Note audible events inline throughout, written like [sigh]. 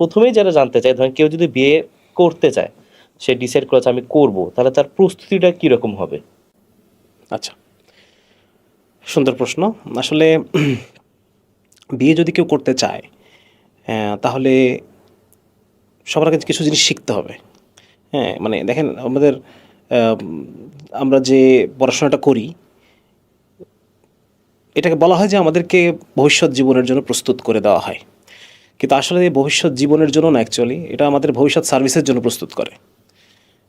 প্রথমেই যারা জানতে চায় ধরেন কেউ যদি বিয়ে করতে চায় সে ডিসাইড করেছে আমি করব তাহলে তার প্রস্তুতিটা কীরকম হবে? আচ্ছা সুন্দর প্রশ্ন। আসলে [clears throat] বিয়ে যদি কেউ করতে চায় আহ, তাহলে সবার আগে কিছু জিনিস শিখতে হবে। হ্যাঁ মানে দেখেন আমাদের আমরা যে পড়াশোনাটা করি এটাকে বলা হয় যে আমাদেরকে ভবিষ্যৎ জীবনের জন্য প্রস্তুত করে দেওয়া হয়। কিন্তু আসলে ভবিষ্যৎ জীবনের জন্য না অ্যাকচুয়ালি এটা আমাদের ভবিষ্যৎ সার্ভিসের জন্য প্রস্তুত করে।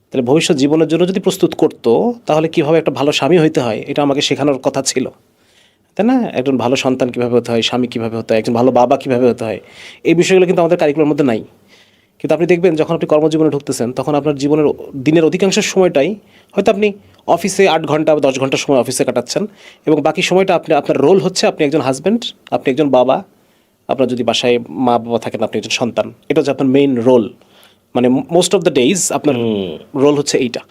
তাহলে ভবিষ্যৎ জীবনের জন্য যদি প্রস্তুত করতো, তাহলে কীভাবে একটা ভালো স্বামী হইতে হয়, এটা আমাকে শেখানোর কথা ছিল। তাই না? একজন ভালো সন্তান কীভাবে হতে হয়, স্বামী কীভাবে হতে হয়, একজন ভালো বাবা কীভাবে হতে হয়, এই বিষয়গুলো কিন্তু আমাদের কারিকুলার মধ্যে নাই। কিন্তু আপনি দেখবেন, যখন আপনি কর্মজীবনে ঢুকতেছেন, তখন আপনার জীবনের দিনের অধিকাংশ সময়টাই হয়তো আপনি অফিসে আট ঘণ্টা বা দশ ঘণ্টা সময় অফিসে কাটাচ্ছেন এবং বাকি সময়টা আপনি, আপনার রোল হচ্ছে আপনি একজন হাজব্যান্ড আপনি একজন বাবা আপনার যদি বাসায় মা বাবা থাকেন আপনি একজন সন্তান। এটা হচ্ছে আপনার মেইন রোল মানে মোস্ট অফ দ্য ডেইজ আপনার রোল হচ্ছে এইটা।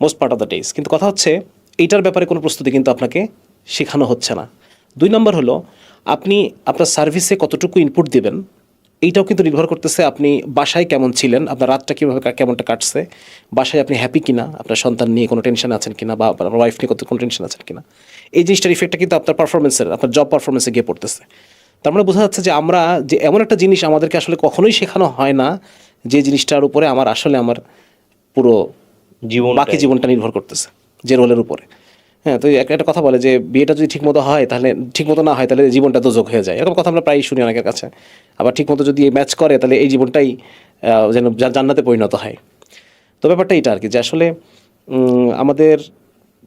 Most part of the days কিন্তু কথা হচ্ছে এইটার ব্যাপারে কোনো প্রস্তুতি কিন্তু আপনাকে শেখানো হচ্ছে না। দুই নম্বর হলো আপনি আপনার সার্ভিসে কতটুকু ইনপুট দিবেন এইটাও কিন্তু নির্ভর করতেছে আপনি বাসায় কেমন ছিলেন আপনার রাতটা কীভাবে কেমনটা কাটছে বাসায় আপনি হ্যাপি কিনা আপনার সন্তান নিয়ে কোনো টেনশন আছেন কিনা বা আপনার ওয়াইফ নিয়ে কত কোনো টেনশন আছেন কিনা। এই জিনিসটার ইফেক্টটা কিন্তু আপনার পারফরমেন্সের আপনার জব পারফরমেন্সে গিয়ে পড়তেছে। তার মানে বোঝা যাচ্ছে যে আমরা যে এমন একটা জিনিস আমাদেরকে আসলে কখনোই শেখানো হয় না যে জিনিসটার উপরে আমার আসলে আমার পুরো জীবন বাকি জীবনটা নির্ভর করতেছে যে রোলের উপরে। হ্যাঁ তো একটা একটা কথা বলে যে বিয়েটা যদি ঠিকমতো হয় তাহলে ঠিকমতো না হয় তাহলে জীবনটা দোজক হয়ে যায়। এরকম কথা আমরা প্রায়ই শুনি অনেকের কাছে। আবার ঠিকমতো যদি ম্যাচ করে তাহলে এই জীবনটাই যেন জান্নাতে পরিণত হয়। তো ব্যাপারটা এটা আর কি যে আসলে আমাদের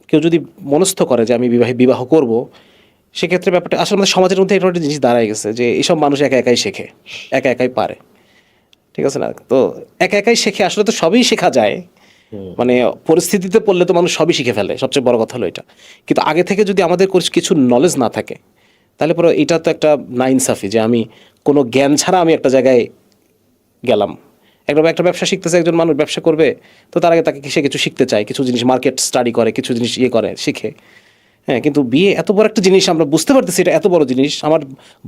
কেউ যদি মনস্থ করে যে আমি বিবাহ বিবাহ করব সেক্ষেত্রে ব্যাপারটা আসলে আমাদের সমাজের মধ্যে একটা জিনিস দাঁড়ায় গেছে যে এইসব মানুষ একা একাই শেখে একা একাই পারে। ঠিক আছে না? তো একা একাই শেখে আসলে তো সবই শেখা যায়। মানে পরিস্থিতিতে পড়লে তো মানুষ সবই শিখে ফেলে সবচেয়ে বড় কথা হলো এটা। কিন্তু আগে থেকে যদি আমাদের কিছু নলেজ না থাকে তাহলে পরে এটা তো একটা না ইনসাফি যে আমি কোনো জ্ঞান ছাড়া আমি একটা জায়গায় গেলাম। একটা একটা ব্যবসা শিখতেছে একজন মানুষ ব্যবসা করবে তো তার আগে তাকে সে কিছু শিখতে চায় কিছু জিনিস মার্কেট স্টাডি করে কিছু জিনিস ইয়ে করে শিখে। হ্যাঁ কিন্তু বিয়ে এত বড় একটা জিনিস, আমরা বুঝতে পারতেছি এটা এত বড় জিনিস, আমার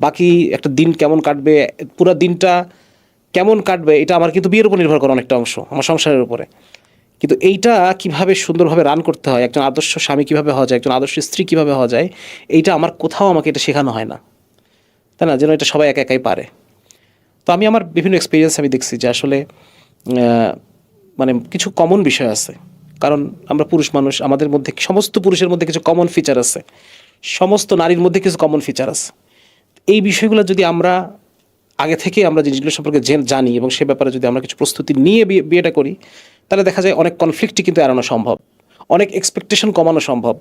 বাকি একটা দিন কেমন কাটবে, পুরো দিনটা কেমন কাটবে, এটা আমার কিন্তু বিয়ের উপর নির্ভর করে অনেকটা অংশ, আমার সংসারের উপরে। কিন্তু এইটা কীভাবে সুন্দরভাবে রান করতে হয়, একজন আদর্শ স্বামী কীভাবে হওয়া যায়, একজন আদর্শ স্ত্রী কীভাবে হওয়া যায়, এইটা আমার কোথাও আমাকে এটা শেখানো হয় না। তাই না? যেন এটা সবাই একা একাই পারে। তো আমি আমার বিভিন্ন এক্সপিরিয়েন্স আমি দেখছি যে আসলে মানে কিছু কমন বিষয় আছে। কারণ আমরা পুরুষ মানুষ আমাদের মধ্যে সমস্ত পুরুষের মধ্যে কিছু কমন ফিচার আছে। সমস্ত নারীর মধ্যে কিছু কমন ফিচার আছে। এই বিষয়গুলো যদি আমরা আগে থেকে আমরা জিনিসগুলো সম্পর্কে জেন- জানি এবং সে ব্যাপারে যদি আমরা কিছু প্রস্তুতি নিয়ে বিয়েটা করি তাহলে দেখা যায় অনেক কনফ্লিক্টই কিন্তু এড়ানো সম্ভব। অনেক এক্সপেকটেশন কমানো সম্ভব।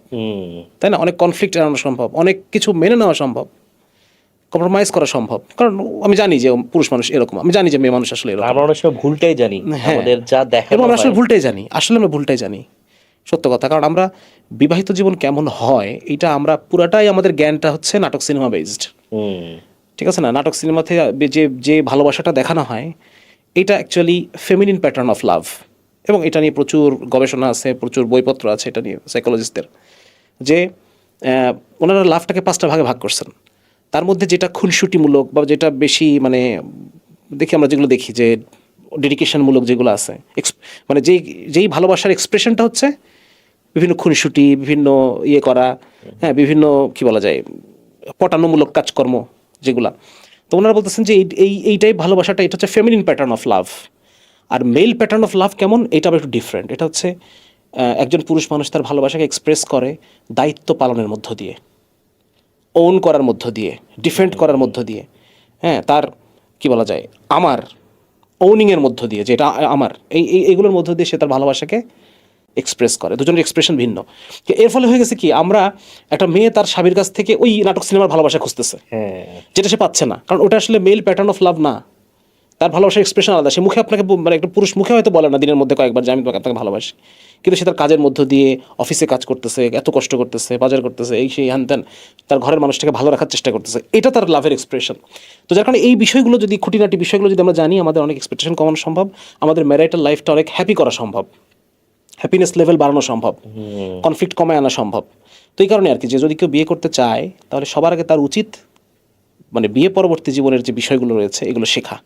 তাই না? অনেক কনফ্লিক্ট এড়ানো সম্ভব। অনেক কিছু মেনে নেওয়া সম্ভব। কম্প্রোমাইজ করা সম্ভব। কারণ আমি জানি যে পুরুষ মানুষ এরকম আমি জানি যে মেয়ে মানুষ আসলে এরকম। আমরা অনেক সময় ভুলটাই জানি হ্যাঁ। আমাদের যা দেখা এবং আমরা আসলে ভুলটাই জানি আসলে আমরা ভুলটাই জানি সত্য কথা। কারণ আমরা বিবাহিত জীবন কেমন হয় এটা আমরা পুরাটাই আমাদের জ্ঞানটা হচ্ছে নাটক সিনেমা বেসড ঠিক আছে না? নাটক সিনেমাতে যে যে ভালোবাসাটা দেখানো হয় এটা actually feminine pattern of love এবং এটা নিয়ে প্রচুর গবেষণা আছে প্রচুর বইপত্র আছে এটা নিয়ে সাইকোলজিস্টদের যে ওনারা লাভটাকে পাঁচটা ভাগে ভাগ করছেন। তার মধ্যে যেটা খুনসুটিমূলক বা যেটা বেশি মানে দেখি আমরা যেগুলো দেখি যে ডেডিকেশনমূলক যেগুলো আছে মানে যেই যেই ভালোবাসার এক্সপ্রেশনটা হচ্ছে বিভিন্ন খুনসুটি, বিভিন্ন ইয়ে করা হ্যাঁ বিভিন্ন কি বলা যায়, পটানোমূলক কাজকর্ম যেগুলা। তো ওনারা বলতেছেন যে এই এই, এইটাই ভালোবাসাটা, এটা হচ্ছে ফেমিনিন প্যাটার্ন অফ লাভ আর মেল প্যাটার্ন অফ লাভ কেমন? এটা আবার একটু ডিফারেন্ট এটা হচ্ছে একজন পুরুষ মানুষ তার ভালোবাসাকে এক্সপ্রেস করে দায়িত্ব পালনের মধ্য দিয়ে। ওন করার মধ্য দিয়ে ডিফেন্ড করার মধ্য দিয়ে হ্যাঁ তার কি বলা যায় আমার ওনিংয়ের মধ্য দিয়ে যেটা আমার এই এই- এইগুলোর মধ্য দিয়ে সে তার ভালোবাসাকে এক্সপ্রেস করে। দুজনের এক্সপ্রেশন ভিন্ন। এর ফলে হয়ে গেছে কি আমরা একটা মেয়ে তার স্বামীর কাছ থেকে ওই নাটক সিনেমার ভালোবাসা খুঁজতেছে। হ্যাঁ। যেটা সে পাচ্ছে না। কারণ ওটা আসলে মেল প্যাটার্ন অফ লাভ না। তার ভালোবাসার এক্সপ্রেশন আলাদা। সে মুখে আপনাকে মানে একটা পুরুষ মুখে হয়তো বলে না দিনের মধ্যে কয়েকবার যে আমি তোমাকে আপনাকে ভালোবাসি। কিন্তু সে তার কাজের মধ্য দিয়ে অফিসে কাজ করতেছে এত কষ্ট করতেছে বাজার করতেছে এই সেই হ্যান ত্যান তার ঘরের মানুষটাকে ভালো রাখার চেষ্টা করতেছে। এটা তার লাভের এক্সপ্রেশন তো যার কারণে এই বিষয়গুলো যদি খুঁটিনাটি বিষয়গুলো যদি আমরা জানি আমাদের অনেক এক্সপেকটেশন কমানো সম্ভব আমাদের ম্যারাইটাল লাইফটা অনেক হ্যাপি করা সম্ভব। হ্যাপিনেস লেভেল বাড়ানো সম্ভব। কনফ্লিক্ট কমায় আনা সম্ভব। তো এই কারণে আর কি যে যদি কেউ বিয়ে করতে চায় তাহলে সবার আগে তার উচিত মানে বিয়ে পরবর্তী জীবনের যে বিষয়গুলো রয়েছে এগুলো শেখা।